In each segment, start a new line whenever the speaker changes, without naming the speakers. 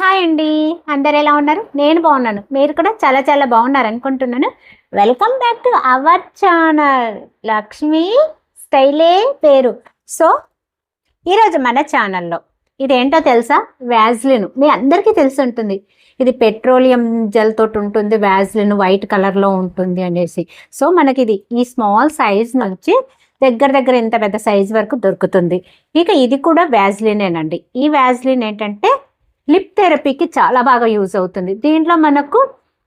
Hi అండి. అందరు ఎలా ఉన్నారు? నేను బాగున్నాను. మీరు కూడా చాలా చాలా బాగున్నారు అనుకుంటున్నాను. Welcome back to our channel Lakshmi స్టైలే పేరు. సో ఈరోజు మన ఛానల్లో ఇదేంటో తెలుసా? వ్యాజ్లిన్ మీ అందరికీ తెలిసి ఉంటుంది. ఇది పెట్రోలియం జెల్ తోటి ఉంటుంది వ్యాజ్లిన్ వైట్ కలర్లో ఉంటుంది అనేసి. సో మనకి ఇది ఈ స్మాల్ సైజ్ నుంచి దగ్గర దగ్గర ఇంత పెద్ద సైజ్ వరకు దొరుకుతుంది. ఇక ఇది కూడా వ్యాజ్లినేనండి ఈ వ్యాజ్లిన్ ఏంటంటే లిప్ థెరపీకి చాలా బాగా యూజ్ అవుతుంది. దీంట్లో మనకు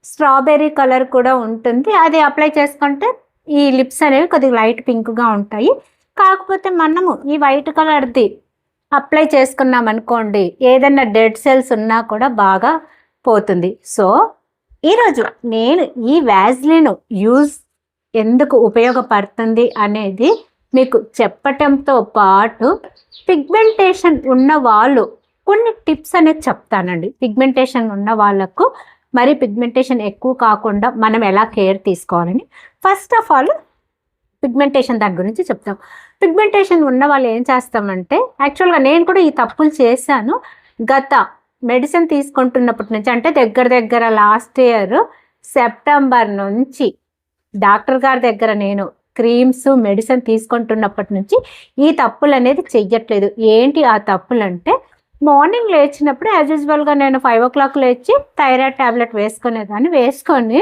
స్ట్రాబెర్రీ కలర్ కూడా ఉంటుంది. అది అప్లై చేసుకుంటే ఈ లిప్స్ అనేవి కొద్దిగా లైట్ పింక్గా ఉంటాయి. కాకపోతే మనము ఈ వైట్ కలర్ది అప్లై చేసుకున్నాం అనుకోండి ఏదైనా డెడ్ సెల్స్ ఉన్నా కూడా బాగా పోతుంది. సో ఈరోజు నేను ఈ వ్యాజ్లిన్ యూజ్ ఎందుకు ఉపయోగపడుతుంది అనేది మీకు చెప్పటంతో పాటు పిగ్మెంటేషన్ ఉన్న వాళ్ళు కొన్ని టిప్స్ అనేది చెప్తానండి. పిగ్మెంటేషన్ ఉన్న వాళ్ళకు మరి పిగ్మెంటేషన్ ఎక్కువ కాకుండా మనం ఎలా కేర్ తీసుకోవాలని. ఫస్ట్ ఆఫ్ ఆల్ పిగ్మెంటేషన్ దాని గురించి చెప్తాం. పిగ్మెంటేషన్ ఉన్న వాళ్ళు ఏం చేస్తామంటే యాక్చువల్గా నేను కూడా ఈ తప్పులు చేశాను. గత మెడిసిన్ తీసుకుంటున్నప్పటి నుంచి అంటే దగ్గర దగ్గర లాస్ట్ ఇయర్ సెప్టెంబర్ నుంచి డాక్టర్ గారి దగ్గర నేను క్రీమ్స్ మెడిసిన్ తీసుకుంటున్నప్పటి నుంచి ఈ తప్పులు అనేది చెయ్యట్లేదు. ఏంటి ఆ తప్పులు అంటే మార్నింగ్ లేచినప్పుడు యాజ్ యూజువల్గా నేను ఫైవ్ ఓ క్లాక్ లేచి థైరాయిడ్ ట్యాబ్లెట్ వేసుకునేదాన్ని వేసుకొని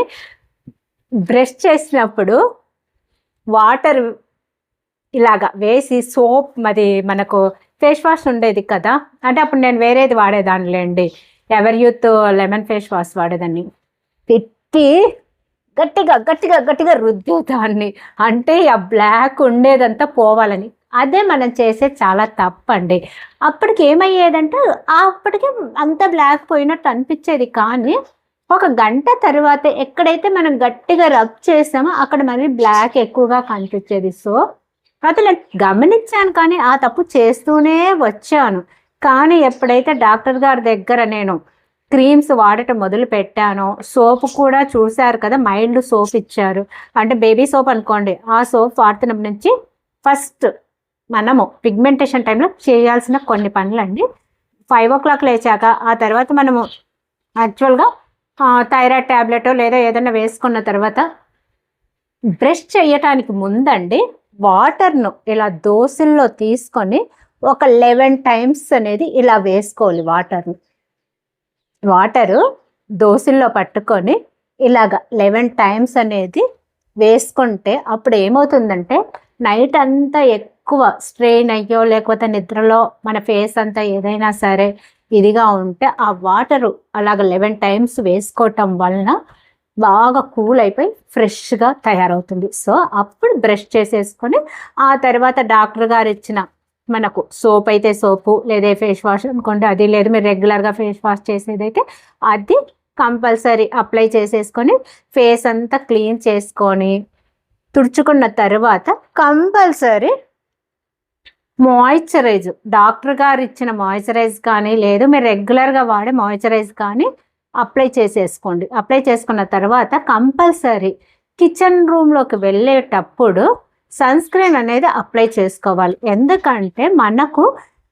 బ్రష్ చేసినప్పుడు వాటర్ ఇలాగా వేసి సోప్ మరి మనకు ఫేస్ వాష్ ఉండేది కదా అంటే అప్పుడు నేను వేరేది వాడేదానిలేండి Everyuth lemon face wash వాడేదాన్ని. పెట్టి గట్టిగా గట్టిగా గట్టిగా రుద్దేదాన్ని. అంటే ఆ బ్లాక్ ఉండేదంతా పోవాలని. అదే మనం చేసే చాలా తప్పండి. అప్పటికి ఏమయ్యేదంటే అప్పటికి అంత బ్లాక్ పోయినట్టు అనిపించేది కానీ ఒక గంట తర్వాత ఎక్కడైతే మనం గట్టిగా రబ్ చేసామో అక్కడ మరి బ్లాక్ ఎక్కువగా కనిపించేది. సో అతను గమనించాను కానీ ఆ తప్పు చేస్తూనే వచ్చాను. కానీ ఎప్పుడైతే డాక్టర్ గారి దగ్గర నేను క్రీమ్స్ వాడటం మొదలు పెట్టానో సోప్ కూడా చూశారు కదా మైల్డ్ సోప్ ఇచ్చారు. అంటే బేబీ సోప్ అనుకోండి ఆ సోప్ వాడుతున్నప్పటి నుంచి ఫస్ట్ మనము పిగ్మెంటేషన్ టైంలో చేయాల్సిన కొన్ని పనులండి. ఫైవ్ ఓ క్లాక్ లేచాక ఆ తర్వాత మనము యాక్చువల్గా థైరాయిడ్ ట్యాబ్లెట్ లేదా ఏదైనా వేసుకున్న తర్వాత బ్రష్ చేయటానికి ముందండి వాటర్ను ఇలా దోశల్లో తీసుకొని ఒక లెవెన్ టైమ్స్ అనేది ఇలా వేసుకోవాలి వాటర్ను వాటరు దోశల్లో పట్టుకొని ఇలాగ లెవెన్ టైమ్స్ అనేది వేసుకుంటే అప్పుడు ఏమవుతుందంటే నైట్ అంతా ఎక్కువ ఎక్కువ స్ట్రెయిన్ అయ్యో లేకపోతే నిద్రలో మన ఫేస్ అంతా ఏదైనా సరే ఇదిగా ఉంటే ఆ వాటరు అలాగ లెవెన్ టైమ్స్ వేసుకోవటం వలన బాగా కూల్ అయిపోయి ఫ్రెష్గా తయారవుతుంది. సో అప్పుడు బ్రష్ చేసేసుకొని ఆ తర్వాత డాక్టర్ గారు ఇచ్చిన మనకు సోప్ అయితే సోపు లేదా ఫేస్ వాష్ అనుకోండి అది లేదు మీరు రెగ్యులర్గా ఫేస్ వాష్ చేసేదైతే అది కంపల్సరీ అప్లై చేసేసుకొని ఫేస్ అంతా క్లీన్ చేసుకొని తుడుచుకున్న తర్వాత కంపల్సరీ మాయిశ్చరైజ్ డాక్టర్ గారు ఇచ్చిన మాయిశ్చరైజ్ కానీ లేదు మీరు రెగ్యులర్గా వాడే మాయిశ్చరైజ్ కానీ అప్లై చేసేసుకోండి. అప్లై చేసుకున్న తర్వాత కంపల్సరీ కిచెన్ రూమ్లోకి వెళ్ళేటప్పుడు సన్ స్క్రీన్ అనేది అప్లై చేసుకోవాలి. ఎందుకంటే మనకు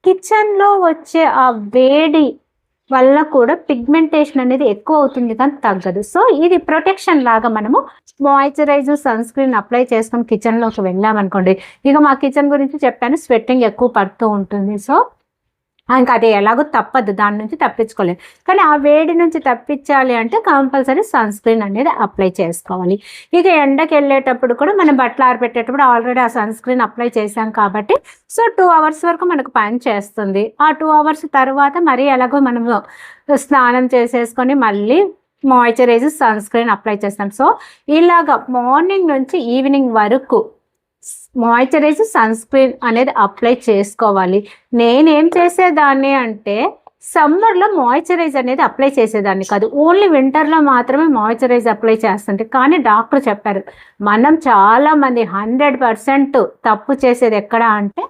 కిచెన్లో వచ్చే ఆ వేడి వల్ల కూడా పిగ్మెంటేషన్ అనేది ఎక్కువ అవుతుంది కానీ తగ్గదు. సో ఇది ప్రొటెక్షన్ లాగా మనము మాయిశ్చరైజర్ సన్ స్క్రీన్ అప్లై చేసుకొని కిచెన్లోకి వెళ్ళామనుకోండి ఇక మా కిచెన్ గురించి చెప్పాను స్వెట్టింగ్ ఎక్కువ పడుతూ ఉంటుంది. సో ఇంకా అది ఎలాగో తప్పదు. దాని నుంచి తప్పించుకోలేదు కానీ ఆ వేడి నుంచి తప్పించాలి అంటే కంపల్సరీ సన్ స్క్రీన్ అనేది అప్లై చేసుకోవాలి. ఇక ఎండకి వెళ్ళేటప్పుడు కూడా మనం బట్టలు ఆరబెట్టేటప్పుడు ఆల్రెడీ ఆ సన్ స్క్రీన్ అప్లై చేసాం కాబట్టి సో టూ అవర్స్ వరకు మనకు పని చేస్తుంది. ఆ టూ అవర్స్ తర్వాత మరీ ఎలాగో మనము స్నానం చేసేసుకొని మళ్ళీ మాయిశ్చరైజర్ సన్ స్క్రీన్ అప్లై చేస్తాం. సో ఇలాగ మార్నింగ్ నుంచి ఈవినింగ్ వరకు మాయిశ్చరైజ్ సన్ స్క్రీన్ అనేది అప్లై చేసుకోవాలి. నేనేం చేసేదాన్ని అంటే సమ్మర్లో మాయిశ్చరైజ్ అనేది అప్లై చేసేదాన్ని కాదు. ఓన్లీ వింటర్లో మాత్రమే మాయిశ్చరైజ్ అప్లై చేస్తుంటే కానీ డాక్టర్ చెప్పారు మనం చాలామంది హండ్రెడ్ పర్సెంట్ తప్పు చేసేది ఎక్కడ అంటే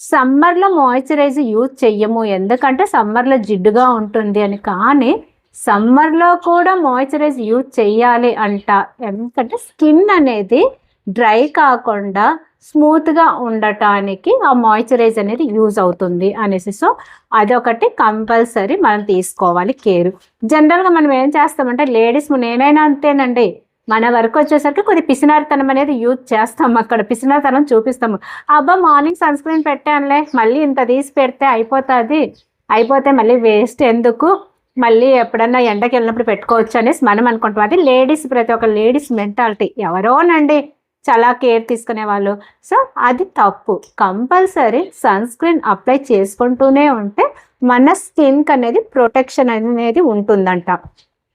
సమ్మర్లో మాయిశ్చరైజ్ యూజ్ చెయ్యము. ఎందుకంటే సమ్మర్లో జిడ్డుగా ఉంటుంది అని. కానీ సమ్మర్లో కూడా మాయిశ్చరైజ్ యూజ్ చెయ్యాలి అంట. ఎందుకంటే స్కిన్ అనేది డ్రై కాకుండా స్మూత్గా ఉండటానికి ఆ మాయిశ్చరైజ్ అనేది యూజ్ అవుతుంది అనేసి. సో అదొకటి కంపల్సరీ మనం తీసుకోవాలి కేర్. జనరల్గా మనం ఏం చేస్తామంటే లేడీస్ నేనైనా అంతేనండి. మన వరకు వచ్చేసరికి కొద్ది పిసినారితనం అనేది యూజ్ చేస్తాం. అక్కడ పిసినారితనం చూపిస్తాము. అబ్బా మార్నింగ్ సన్ స్క్రీన్ పెట్టానులే మళ్ళీ ఇంత తీసి పెడితే అయిపోతుంది. అయిపోతే మళ్ళీ వేస్ట్ ఎందుకు? మళ్ళీ ఎప్పుడన్నా ఎండకి వెళ్ళినప్పుడు పెట్టుకోవచ్చు అనేసి మనం అనుకుంటాం. అది లేడీస్ ప్రతి ఒక్క లేడీస్ మెంటాలిటీ. ఎవరోనండి. చాలా కేర్ తీసుకునే వాళ్ళు. సో అది తప్పు. కంపల్సరీ సన్ స్క్రీన్ అప్లై చేసుకుంటూనే ఉంటే మన స్కిన్కి అనేది ప్రొటెక్షన్ అనేది ఉంటుందంట.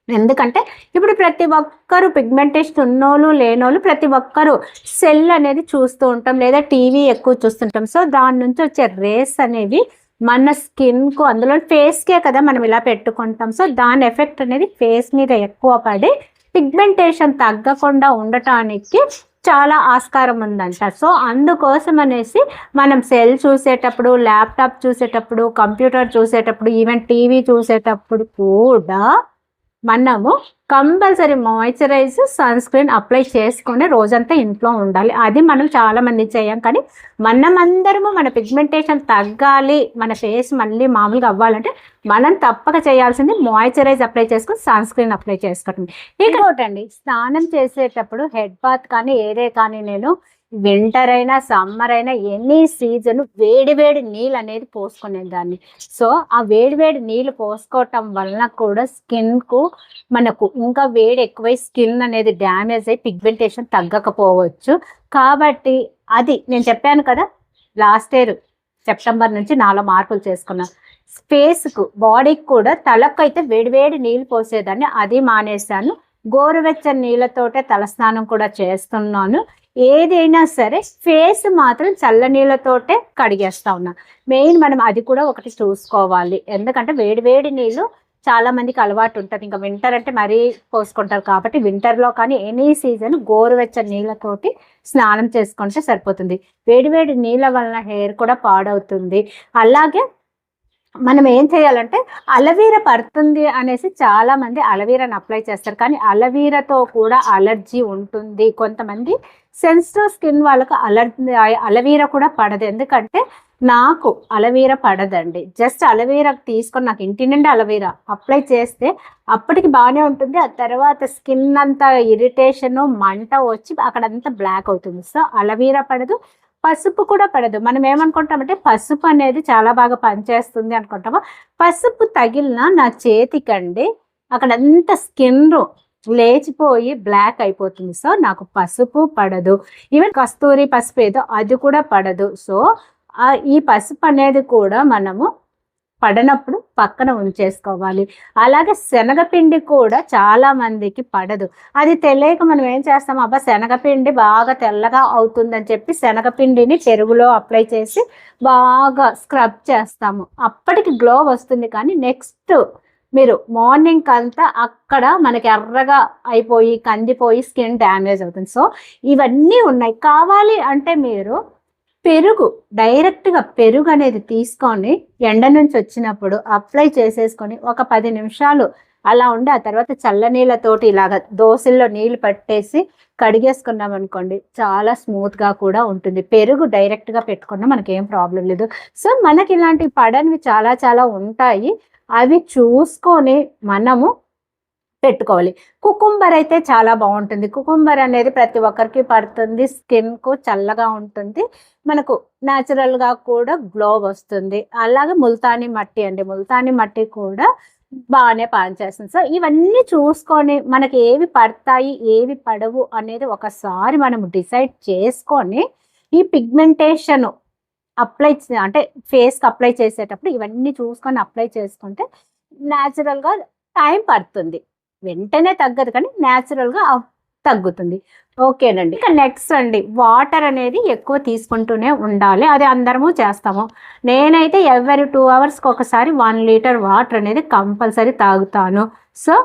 ఎందుకంటే ఇప్పుడు ప్రతి ఒక్కరు పిగ్మెంటేషన్ ఉన్నోళ్ళు లేనోళ్ళు ప్రతి ఒక్కరు సెల్ అనేది చూస్తూ ఉంటాం లేదా టీవీ ఎక్కువ చూస్తుంటాం. సో దాని నుంచి వచ్చే రేస్ అనేవి మన స్కిన్కు అందులో ఫేస్కే కదా మనం ఇలా పెట్టుకుంటాం. సో దాని ఎఫెక్ట్ అనేది ఫేస్ మీద ఎక్కువ పడి పిగ్మెంటేషన్ తగ్గకుండా ఉండటానికి చాలా ఆస్కారం ఉందంట. సో అందుకోసం అనేసి మనం సెల్ చూసేటప్పుడు ల్యాప్టాప్ చూసేటప్పుడు కంప్యూటర్ చూసేటప్పుడు ఈవెన్ టీవీ చూసేటప్పుడు కూడా మనము compulsory moisturise sunscreen apply చేసుకుని రోజంతా ఇంట్లో ఉండాలి. అది మనం చాలామంది చేయం. కానీ మనమందరము మన పిగ్మెంటేషన్ తగ్గాలి మన ఫేస్ మళ్ళీ మామూలుగా అవ్వాలంటే మనం తప్పక చేయాల్సింది మాయిశ్చరైజ్ అప్లై చేసుకుని సన్ స్క్రీన్ అప్లై చేసుకోవటం ఇంకోటండి స్నానం చేసేటప్పుడు హెడ్ బాత్ కానీ ఏదే కానీ నేను వింటర్ అయినా సమ్మర్ అయినా ఎనీ సీజన్ వేడివేడి నీళ్ళు అనేది పోసుకునేదాన్ని. సో ఆ వేడివేడి నీళ్ళు పోసుకోవటం వలన కూడా స్కిన్కు మనకు ఇంకా వేడి ఎక్కువై స్కిన్ అనేది డ్యామేజ్ అయ్యి పిగ్మెంటేషన్ తగ్గకపోవచ్చు. కాబట్టి అది నేను చెప్పాను కదా లాస్ట్ ఇయర్ సెప్టెంబర్ నుంచి నాలో మార్పులు చేసుకున్నాను ఫేస్కు బాడీకి కూడా తలకు అయితే వేడివేడి నీళ్ళు పోసేదాన్ని అది మానేశాను. గోరువెచ్చని నీళ్ళతోటే తలస్నానం కూడా చేస్తున్నాను. ఏదైనా సరే ఫేస్ మాత్రం చల్లనీళ్ళతోటే కడిగేస్తా ఉన్నా. మెయిన్ మనం అది కూడా ఒకటి చూసుకోవాలి. ఎందుకంటే వేడి వేడి నీళ్ళు చాలా మందికి అలవాటు ఉంటుంది. ఇంకా వింటర్ అంటే మరీ పోసుకుంటారు కాబట్టి వింటర్లో కానీ ఎనీ సీజన్ గోరువెచ్చని నీళ్ళతోటి స్నానం చేసుకుంటే సరిపోతుంది. వేడి వేడి నీళ్ళ వలన హెయిర్ కూడా పాడవుతుంది. అలాగే మనం ఏం చేయాలంటే అలవీర పడుతుంది అనేసి చాలా మంది అలవీరని అప్లై చేస్తారు. కానీ అలవీరతో కూడా అలర్జీ ఉంటుంది. కొంతమంది సెన్సిటివ్ స్కిన్ వాళ్ళకు అలర్జీ అలవీర కూడా పడదు. ఎందుకంటే నాకు అలవీర పడదండి. జస్ట్ అలవీర తీసుకొని నాకు ఇంటి నుండి అలవీర అప్లై చేస్తే అప్పటికి బాగానే ఉంటుంది. ఆ తర్వాత స్కిన్ అంతా ఇరిటేషను మంట వచ్చి అక్కడంతా బ్లాక్ అవుతుంది. సో అలవీర పడదు. పసుపు కూడా పడదు. మనం ఏమనుకుంటామంటే పసుపు అనేది చాలా బాగా పనిచేస్తుంది అనుకుంటాము. పసుపు తగిలిన నా చేతికండి అక్కడ అంత స్కిన్ లేచిపోయి బ్లాక్ అయిపోతుంది. సో నాకు పసుపు పడదు. ఈవెన్ కస్తూరి పసుపు ఏదో అది కూడా పడదు. సో ఈ పసుపు అనేది కూడా మనము పడనప్పుడు పక్కన ఉంచేసుకోవాలి. అలాగే శనగపిండి కూడా చాలా మందికి పడదు. అది తెలియక మనం ఏం చేస్తాం అబ్బా శనగపిండి బాగా తెల్లగా అవుతుందని చెప్పి శనగపిండిని పెరుగులో అప్లై చేసి బాగా స్క్రబ్ చేస్తాము. అప్పటికి గ్లో వస్తుంది. కానీ నెక్స్ట్ మీరు మార్నింగ్ అంతా అక్కడ మనకి ఎర్రగా అయిపోయి కందిపోయి స్కిన్ డ్యామేజ్ అవుతుంది. సో ఇవన్నీ ఉన్నాయి. కావాలి అంటే మీరు పెరుగు డైరెక్ట్గా పెరుగు అనేది తీసుకొని ఎండ నుంచి వచ్చినప్పుడు అప్లై చేసేసుకొని ఒక పది నిమిషాలు అలా ఉండి ఆ తర్వాత చల్లనీళ్ళతోటి ఇలాగ దోశల్లో నీళ్ళు పట్టేసి కడిగేసుకున్నాం అనుకోండి చాలా స్మూత్గా కూడా ఉంటుంది. పెరుగు డైరెక్ట్గా పెట్టుకున్నా మనకి ఏం ప్రాబ్లం లేదు. సో మనకి ఇలాంటి పడనివి చాలా చాలా ఉంటాయి. అవి చూసుకొని మనము పెట్టుకోవాలి. కుకుంబర్ అయితే చాలా బాగుంటుంది. కుకుంబర్ అనేది ప్రతి ఒక్కరికి పడుతుంది. స్కిన్కు చల్లగా ఉంటుంది. మనకు న్యాచురల్గా కూడా గ్లో వస్తుంది. అలాగే ముల్తానీ మట్టి అండి. ముల్తానీ మట్టి కూడా బాగానే పనిచేస్తుంది. సో ఇవన్నీ చూసుకొని మనకి ఏవి పడతాయి ఏవి పడవు అనేది ఒకసారి మనం డిసైడ్ చేసుకొని ఈ పిగ్మెంటేషన్ అప్లై అంటే ఫేస్కి అప్లై చేసేటప్పుడు ఇవన్నీ చూసుకొని అప్లై చేసుకుంటే న్యాచురల్గా టైం పడుతుంది. వెంటనే తగ్గదు కానీ న్యాచురల్గా తగ్గుతుంది. ఓకేనండి. ఇక నెక్స్ట్ అండి. వాటర్ అనేది ఎక్కువ తీసుకుంటూనే ఉండాలి. అది అందరము చేస్తాము. నేనైతే ఎవరి టూ అవర్స్కి ఒకసారి వన్ లీటర్ వాటర్ అనేది కంపల్సరీ తాగుతాను. సో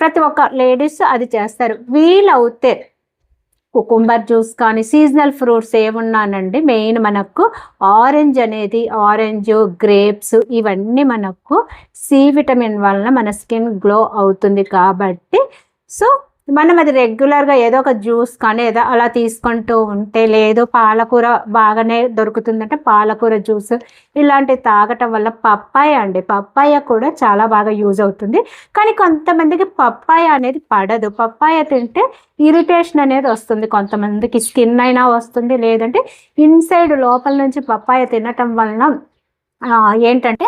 ప్రతి ఒక్క లేడీస్ అది చేస్తారు. వీలవుతే కుకుంబర్ జ్యూస్ కానీ సీజనల్ ఫ్రూట్స్ ఏమున్నానండి? మెయిన్ మనకు ఆరెంజ్ అనేది ఆరెంజ్ గ్రేప్స్ ఇవన్నీ మనకు సి విటమిన్ వలన మన స్కిన్ గ్లో అవుతుంది కాబట్టి. సో మనం అది రెగ్యులర్గా ఏదో ఒక జ్యూస్ కానీ ఏదో అలా తీసుకుంటూ ఉంటే లేదు పాలకూర బాగానే దొరుకుతుందంటే పాలకూర జ్యూస్ ఇలాంటివి తాగటం వల్ల పప్పాయ అండి. పప్పాయ కూడా చాలా బాగా యూజ్ అవుతుంది. కానీ కొంతమందికి పప్పాయ అనేది పడదు. పప్పాయ తింటే ఇరిటేషన్ అనేది వస్తుంది. కొంతమందికి స్కిన్ అయినా వస్తుంది. లేదంటే ఇన్సైడ్ లోపల నుంచి పప్పాయ తినటం వలన ఏంటంటే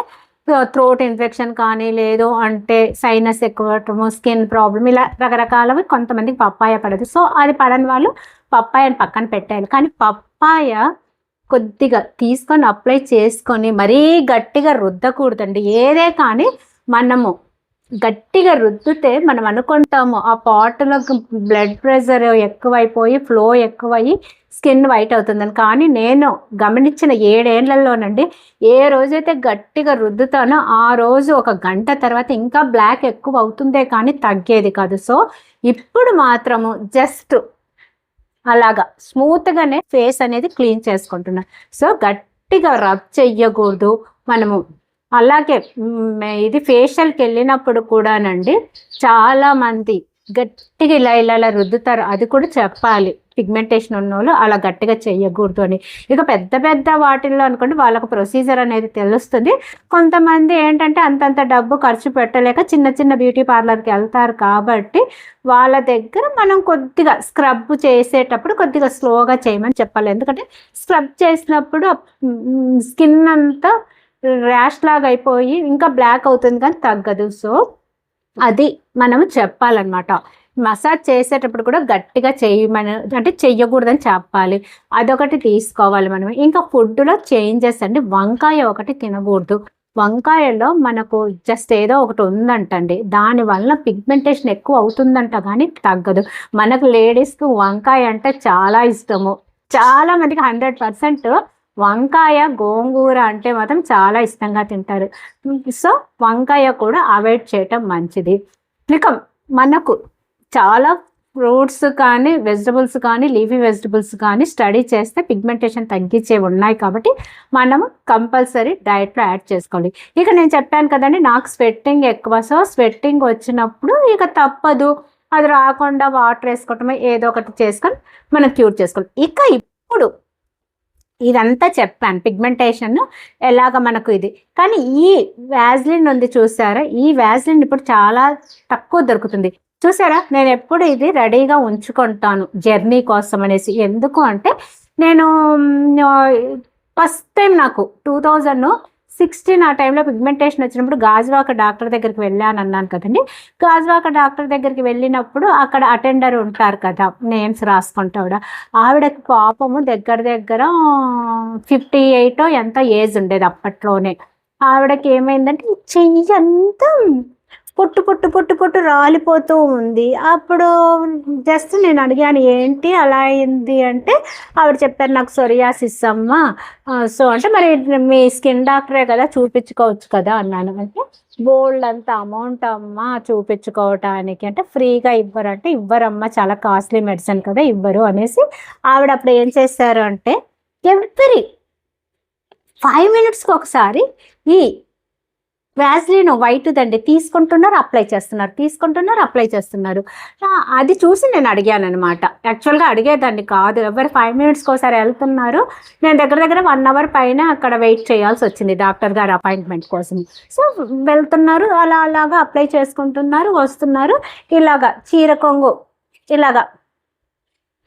థ్రోట్ ఇన్ఫెక్షన్ కానీ లేదు అంటే సైనస్ ఎక్కువ స్కిన్ ప్రాబ్లం ఇలా రకరకాలవి కొంతమందికి పప్పాయ పడదు. సో అది పడని వాళ్ళు పప్పాయని పక్కన పెట్టాలి కానీ పప్పాయ కొద్దిగా తీసుకొని అప్లై చేసుకొని మరీ గట్టిగా రుద్దకూడదండి. ఏదే కానీ మనము గట్టిగా రుద్దితే మనం అనుకుంటాము ఆ పాటలో బ్లడ్ ప్రెషర్ ఎక్కువైపోయి ఫ్లో ఎక్కువయ్యి స్కిన్ వైట్ అవుతుందని. కానీ నేను గమనించిన ఏడేళ్ళలోనండి ఏ రోజైతే గట్టిగా రుద్దుతానో ఆ రోజు ఒక గంట తర్వాత ఇంకా బ్లాక్ ఎక్కువ అవుతుందే కానీ తగ్గేది కాదు. సో ఇప్పుడు మాత్రము జస్ట్ అలాగా స్మూత్గానే ఫేస్ అనేది క్లీన్ చేసుకుంటున్నాను సో గట్టిగా రబ్ చెయ్యకూడదు. మనము అలాగే ఇది ఫేషియల్కి వెళ్ళినప్పుడు కూడానండి చాలామంది గట్టిగా ఇలా ఇలా ఇలా రుద్దుతారు. అది కూడా చెప్పాలి. పిగ్మెంటేషన్ ఉన్న వాళ్ళు అలా గట్టిగా చేయకూడదు అని. ఇక పెద్ద పెద్ద వాటిల్లో అనుకోండి వాళ్ళకు ప్రొసీజర్ అనేది తెలుస్తుంది. కొంతమంది ఏంటంటే అంతంత డబ్బు ఖర్చు పెట్టలేక చిన్న చిన్న బ్యూటీ పార్లర్కి వెళ్తారు కాబట్టి వాళ్ళ దగ్గర మనం కొద్దిగా స్క్రబ్ చేసేటప్పుడు కొద్దిగా స్లోగా చేయమని చెప్పాలి. ఎందుకంటే స్క్రబ్ చేసినప్పుడు స్కిన్ అంతా ర్యాష్ లాగా అయిపోయి ఇంకా బ్లాక్ అవుతుంది కానీ తగ్గదు. సో అది మనము చెప్పాలన్నమాట. మసాజ్ చేసేటప్పుడు కూడా గట్టిగా చేయమని అంటే చెయ్యకూడదని చెప్పాలి. అదొకటి తీసుకోవాలి మనం. ఇంకా ఫుడ్లో చేంజెస్ అండి. వంకాయ ఒకటి తినకూడదు. వంకాయలో మనకు జస్ట్ ఏదో ఒకటి ఉందంటండి. దానివల్ల పిగ్మెంటేషన్ ఎక్కువ అవుతుందంట కానీ తగ్గదు. మనకు లేడీస్కి వంకాయ అంటే చాలా ఇష్టము. చాలా మందికి హండ్రెడ్ పర్సెంట్ వంకాయ గోంగూర అంటే మాత్రం చాలా ఇష్టంగా తింటారు. సో వంకాయ కూడా అవాయిడ్ చేయటం మంచిది. ఇక మనకు చాలా ఫ్రూట్స్ కానీ వెజిటబుల్స్ కానీ లీఫీ వెజిటబుల్స్ కానీ స్టడీ చేస్తే పిగ్మెంటేషన్ తగ్గించే ఉన్నాయి కాబట్టి మనము కంపల్సరీ డైట్లో యాడ్ చేసుకోవాలి. ఇక నేను చెప్పాను కదండి నాకు స్వెట్టింగ్ ఎక్కువ. సో స్వెట్టింగ్ వచ్చినప్పుడు ఇక తప్పదు. అది రాకుండా వాటర్ వేసుకోవటమే ఏదో ఒకటి చేసుకొని మనం క్యూర్ చేసుకోవాలి. ఇక ఇప్పుడు ఇదంతా చెప్పాను పిగ్మెంటేషన్ ఎలాగ మనకు ఇది. కానీ ఈ వ్యాజ్లిన్ ఉంది చూసారా? ఈ వ్యాజ్లిన్ ఇప్పుడు చాలా తక్కువ దొరుకుతుంది. చూసారా? నేను ఎప్పుడు ఇది రెడీగా ఉంచుకుంటాను జర్నీ కోసం అనేసి. ఎందుకు అంటే నేను ఫస్ట్ టైం నాకు టూ థౌజండ్ సిక్స్టీన్ ఆ టైంలో పిగ్మెంటేషన్ వచ్చినప్పుడు గాజువాక డాక్టర్ దగ్గరికి వెళ్ళాను అన్నాను కదండి. గాజువాక డాక్టర్ దగ్గరికి వెళ్ళినప్పుడు అక్కడ అటెండర్ ఉంటారు కదా నేమ్స్ రాసుకుంటా ఆవిడ ఆవిడకి పాపము దగ్గర దగ్గర ఫిఫ్టీ ఎయిట్ ఎంత ఏజ్ ఉండేది అప్పట్లోనే. ఆవిడకి ఏమైందంటే చెయ్యి అంతా పొట్టు పొట్టు పొట్టు పొట్టు రాలిపోతూ ఉంది. అప్పుడు జస్ట్ నేను అడిగాను ఏంటి అలా అయింది? అంటే ఆవిడ చెప్పారు నాకు సొరియాసిస్ అమ్మ. సో అంటే మరి మీ స్కిన్ డాక్టరే కదా చూపించుకోవచ్చు కదా అన్నాను. అంటే బోల్డ్ అంత అమౌంట్ అమ్మ చూపించుకోవటానికి. అంటే ఫ్రీగా ఇవ్వరు అంటే ఇవ్వరమ్మా చాలా కాస్ట్లీ మెడిసిన్ కదా ఇవ్వరు అనేసి ఆవిడ అప్పుడు ఏం చేశారు అంటే ఎవ్రీ ఫైవ్ మినిట్స్కి ఒకసారి ఈ వ్యాజ్లిన్ వైట్ దండి తీసుకుంటున్నారు అప్లై చేస్తున్నారు. తీసుకుంటున్నారు అప్లై చేస్తున్నారు. అది చూసి నేను అడిగాను అనమాట యాక్చువల్గా అడిగేదాన్ని కాదు. ఎవరు ఫైవ్ మినిట్స్కి ఒకసారి వెళ్తున్నారు. నేను దగ్గర దగ్గర వన్ అవర్ పైన అక్కడ వెయిట్ చేయాల్సి వచ్చింది డాక్టర్ గారి అపాయింట్మెంట్ కోసం. సో వెళ్తున్నారు అలా అలాగా అప్లై చేసుకుంటున్నారు వస్తున్నారు. ఇలాగా చీర కొంగు ఇలాగా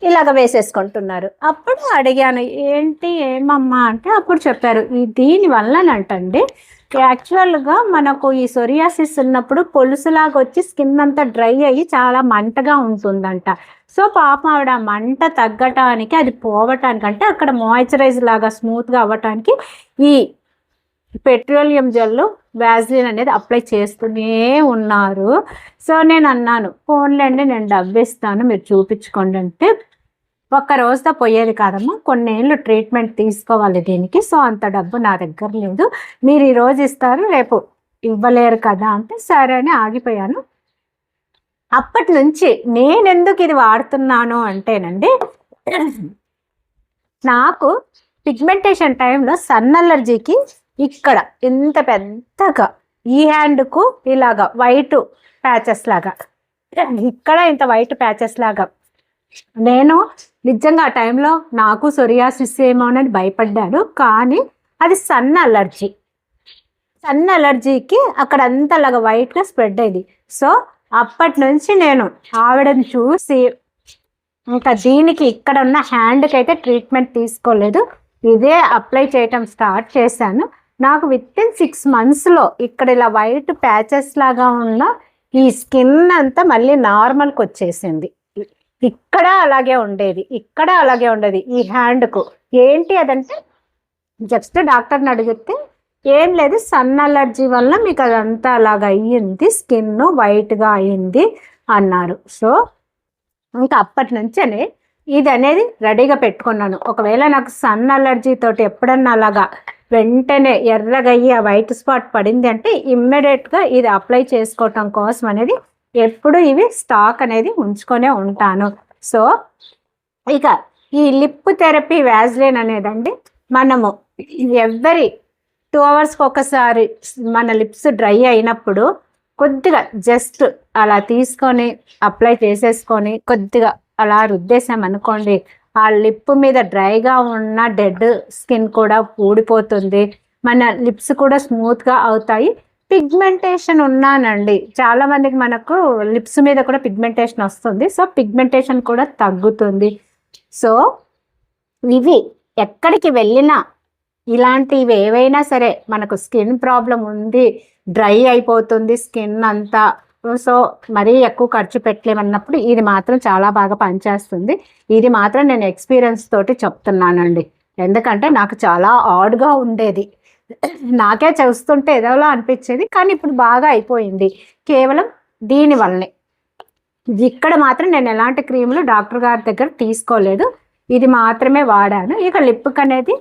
ఇలాగ వేసేసుకుంటున్నారు. అప్పుడు అడిగాను ఏంటి ఏమమ్మా? అంటే అప్పుడు చెప్పారు దీనివల్ల దీని యాక్చువల్గా మనకు ఈ సొరియాసిస్ ఉన్నప్పుడు పొలుసులాగా వచ్చి స్కిన్ అంతా డ్రై అయ్యి చాలా మంటగా ఉంటుందంట. సో పాపం ఆవిడ మంట తగ్గటానికి అది పోవటానికి అంటే అక్కడ మాయిశ్చరైజ్ లాగా స్మూత్గా అవ్వటానికి ఈ పెట్రోలియం జెల్ వ్యాజ్లిన్ అనేది అప్లై చేస్తూనే ఉన్నారు. సో నేను అన్నాను ఫోన్లేండి నేను డబ్బిస్తాను మీరు చూపించుకోండి అంటే ఒక్క రోజుతో పోయేది కాదమ్మా. కొన్నేళ్ళు ట్రీట్మెంట్ తీసుకోవాలి దీనికి. సో అంత డబ్బు నా దగ్గర లేదు. మీరు ఈరోజు ఇస్తారు రేపు ఇవ్వలేరు కదా అంటే సరే అని ఆగిపోయాను. అప్పటి నుంచి నేను ఎందుకు ఇది వాడుతున్నాను అంటేనండి నాకు పిగ్మెంటేషన్ టైంలో సన్ అలర్జీకి ఇక్కడ ఇంత పెద్దగా ఈ హ్యాండ్కు ఇలాగా వైట్ ప్యాచెస్ లాగా ఇక్కడ ఇంత వైట్ ప్యాచెస్ లాగా నేను నిజంగా ఆ టైంలో నాకు సొరియాసిస్ ఏమో అని భయపడ్డాను కానీ అది సన్ అలర్జీ. సన్ అలర్జీకి అక్కడ అంతలాగా వైట్గా స్ప్రెడ్ అయింది సో అప్పటి నుంచి నేను ఆవిడని చూసి ఇంకా దీనికి ఇక్కడ ఉన్న హ్యాండ్కి అయితే ట్రీట్మెంట్ తీసుకోలేదు. ఇదే అప్లై చేయటం స్టార్ట్ చేశాను. నాకు విత్ ఇన్ సిక్స్ మంత్స్లో ఇక్కడ ఇలా వైట్ ప్యాచెస్ లాగా ఉన్న ఈ స్కిన్ అంతా మళ్ళీ నార్మల్కి వచ్చేసింది. ఇక్కడ అలాగే ఉండేది ఇక్కడ అలాగే ఉండేది ఈ హ్యాండ్కు ఏంటి అదంటే జస్ట్ డాక్టర్ని అడిగితే ఏం లేదు సన్ అలర్జీ వల్ల మీకు అదంతా అలాగ అయ్యింది స్కిన్ వైట్గా అయ్యింది అన్నారు. సో ఇంకా అప్పటి నుంచే ఇది అనేది రెడీగా పెట్టుకున్నాను. ఒకవేళ నాకు సన్ అలర్జీ తోటి ఎప్పుడన్నా అలాగా వెంటనే ఎర్రగయ్యి ఆ వైట్ స్పాట్ పడింది అంటే ఇమ్మీడియట్గా ఇది అప్లై చేసుకోవటం కోసం అనేది ఎప్పుడు ఇవి స్టాక్ అనేది ఉంచుకొనే ఉంటాను. సో ఇక ఈ లిప్ థెరపీ వ్యాజ్లైన్ అనేదండి మనము ఎవరి టూ అవర్స్కి ఒకసారి మన లిప్స్ డ్రై అయినప్పుడు కొద్దిగా జస్ట్ అలా తీసుకొని అప్లై చేసేసుకొని కొద్దిగా అలా రుద్దేశాం అనుకోండి ఆ లిప్ మీద డ్రైగా ఉన్న డెడ్ స్కిన్ కూడా ఊడిపోతుంది. మన లిప్స్ కూడా స్మూత్గా అవుతాయి. పిగ్మెంటేషన్ ఉన్నానండి. చాలా మందికి మనకు లిప్స్ మీద కూడా పిగ్మెంటేషన్ వస్తుంది. సో పిగ్మెంటేషన్ కూడా తగ్గుతుంది. సో ఇవి ఎక్కడికి వెళ్ళినా ఇలాంటివి ఏవైనా సరే మనకు స్కిన్ ప్రాబ్లం ఉంది డ్రై అయిపోతుంది స్కిన్ అంతా. సో మరీ ఎక్కువ ఖర్చు పెట్టలేమన్నప్పుడు ఇది మాత్రం చాలా బాగా పనిచేస్తుంది. ఇది మాత్రం నేను ఎక్స్పీరియన్స్ తోటి చెప్తున్నానండి. ఎందుకంటే నాకు చాలా ఆడ్గా ఉండేది. నాకే చూస్తుంటే ఏదోలా అనిపించేది కానీ ఇప్పుడు బాగా అయిపోయింది. కేవలం దీని వల్లనే ఇక్కడ మాత్రం నేను ఎలాంటి క్రీములు డాక్టర్ గారి దగ్గర తీసుకోలేదు. ఇది మాత్రమే వాడాను. ఇక లిప్కి అనేది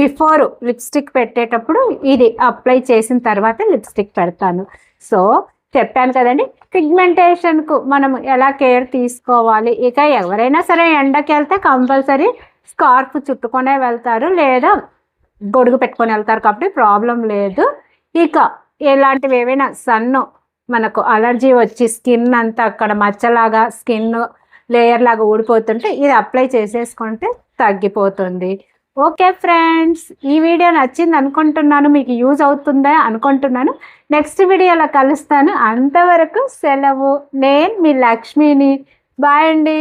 బిఫోర్ లిప్స్టిక్ పెట్టేటప్పుడు ఇది అప్లై చేసిన తర్వాత లిప్స్టిక్ పెడతాను. సో చెప్పాను కదండి పిగ్మెంటేషన్కు మనం ఎలా కేర్ తీసుకోవాలి? ఇక ఎవరైనా సరే ఎండకి వెళ్తే కంపల్సరీ స్కార్ఫ్ చుట్టుకొనే వెళ్తారు. లేదా గొడుగు పెట్టుకొని వెళ్తారు కాబట్టి ప్రాబ్లం లేదు. ఇక ఎలాంటివి ఏవైనా సన్ను మనకు అలర్జీ వచ్చి స్కిన్ అంతా అక్కడ మచ్చలాగా స్కిన్ లేయర్ లాగా ఊడిపోతుంటే ఇది అప్లై చేసేసుకుంటే తగ్గిపోతుంది. ఓకే ఫ్రెండ్స్ ఈ వీడియో నచ్చింది అనుకుంటున్నాను మీకు యూజ్ అవుతుందా అనుకుంటున్నాను. నెక్స్ట్ వీడియోలో కలుస్తాను. అంతవరకు సెలవు. నేను మీ లక్ష్మిని. బాయ్ అండి.